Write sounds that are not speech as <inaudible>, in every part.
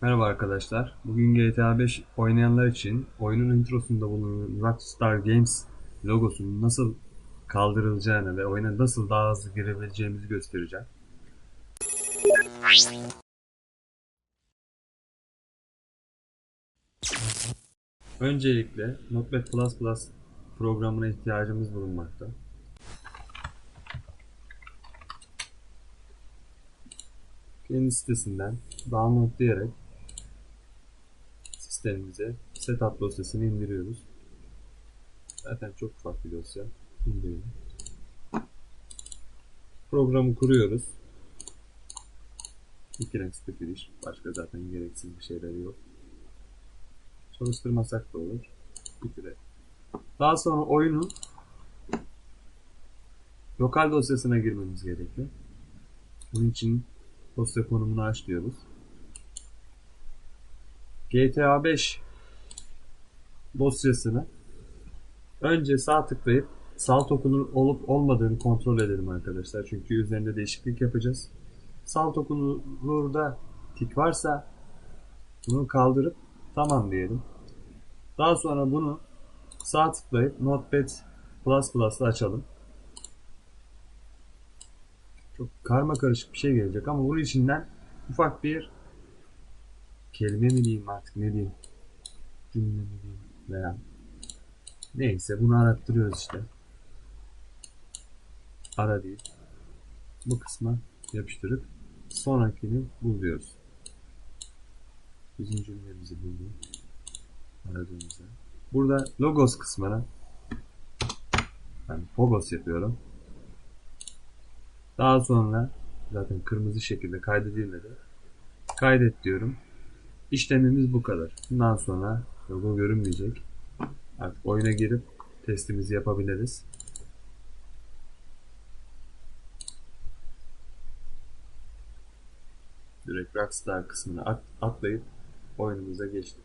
Merhaba arkadaşlar. Bugün GTA 5 oynayanlar için oyunun introsunda bulunan Rockstar Games logosunun nasıl kaldırılacağını ve oyuna nasıl daha hızlı girebileceğimizi göstereceğim. Öncelikle Notepad++ programına ihtiyacımız bulunmakta. kendi sitesinden downloadlayarak sistemimize setup dosyasını indiriyoruz. Zaten çok ufak bir dosya. İndirelim. Programı kuruyoruz. İki renk giriş. Başka zaten gereksiz bir şeyler yok. Çalıştırmasak da olur. Bitirelim. Daha sonra oyunun lokal dosyasına girmemiz gerekiyor. Bunun için dosya konumunu aç. GTA 5 dosyasını önce sağ tıklayıp salt okunur olup olmadığını kontrol edelim arkadaşlar. Çünkü üzerinde değişiklik yapacağız. Salt okunurda tik varsa bunu kaldırıp tamam diyelim. Daha sonra bunu sağ tıklayıp Notepad++ açalım. Çok karma karışık bir şey gelecek ama bunun içinden ufak bir kelime mi diyeyim artık ne diyeyim cümle mi diyeyim veya neyse bunu arattırıyoruz işte. Ara değil. Bu kısma yapıştırıp sonrakini buluyoruz. Bizim cümlemizi bulduk. Aradığımızda. Burada logos kısmına ben logos yapıyorum. Daha sonra zaten kırmızı şekilde kaydedilmedi. Kaydet diyorum. İşlemimiz bu kadar. Bundan sonra logo görünmeyecek. Artık oyuna girip testimizi yapabiliriz. Direkt Rockstar kısmına at, atlayıp oyunumuza geçtik.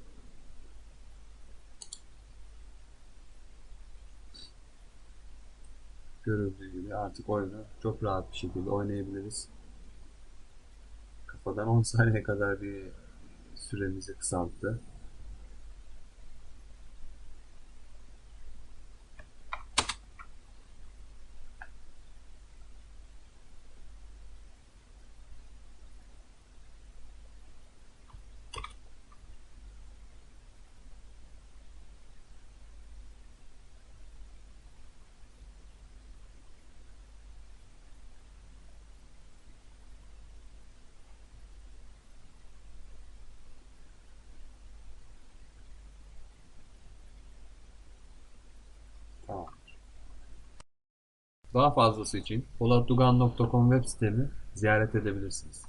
Görüldüğü gibi artık oyunu çok rahat bir şekilde oynayabiliriz. Kafadan 10 <laughs> saniye kadar bir süremizi kısalttı. Daha fazlası için polatdugan.com web sitemi ziyaret edebilirsiniz.